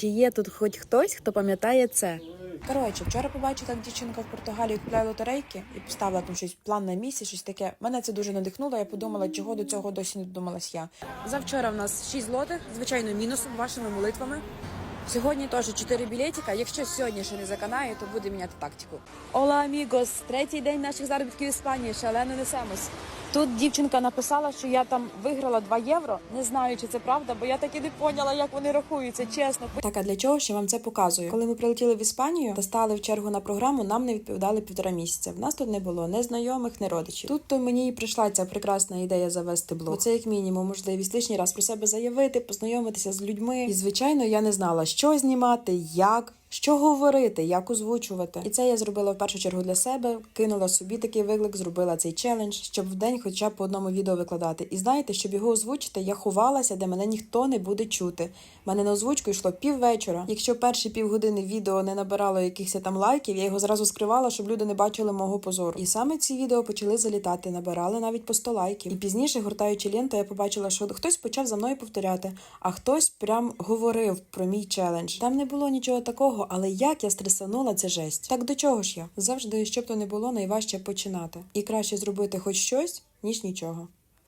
Чи є тут хоч хтось, хто пам'ятає це? Коротше, вчора побачила, як дівчинка в Португалії купляє лотерейки і поставила там щось план на місяць, щось таке. Мене це дуже надихнуло. Я подумала, чого до цього досі не додумалась я. Завчора в нас 6 злотих, звичайно, мінусом вашими молитвами. Сьогодні теж 4 білетика. Якщо сьогодні ще не заканає, то буде міняти тактику. Ола, амігос! Третій день наших заробітків в Іспанії. Шалено несемось. Тут дівчинка написала, що я там виграла 2 євро. Не знаю, чи це правда, бо я так і не поняла, як вони рахуються, чесно. Так, а для чого я вам це показую? Коли ми прилетіли в Іспанію та стали в чергу на програму, нам не відповідали півтора місяця. В нас тут не було ні знайомих, ні родичів. Тут то мені і прийшла ця прекрасна ідея завести блог. Це як мінімум можливість лишній раз про себе заявити, познайомитися з людьми. І звичайно, я не знала, що знімати, як. Що говорити, як озвучувати, і це я зробила в першу чергу для себе. Кинула собі такий виклик, зробила цей челендж, щоб в день хоча б по одному відео викладати. І знаєте, щоб його озвучити, я ховалася, де мене ніхто не буде чути. Мене на озвучку йшло піввечора. Якщо перші півгодини відео не набирало якихось там лайків, я його зразу скривала, щоб люди не бачили мого позору. І саме ці відео почали залітати, набирали навіть по 100 лайків. І пізніше, гортаючи ленту, я побачила, що хтось почав за мною повторяти, а хтось прям говорив про мій челендж. Там не було нічого такого, але як я стресанула, це жесть. Так до чого ж я? Завжди, щоб то не було, найважче починати. І краще зробити хоч щось, ніж нічого.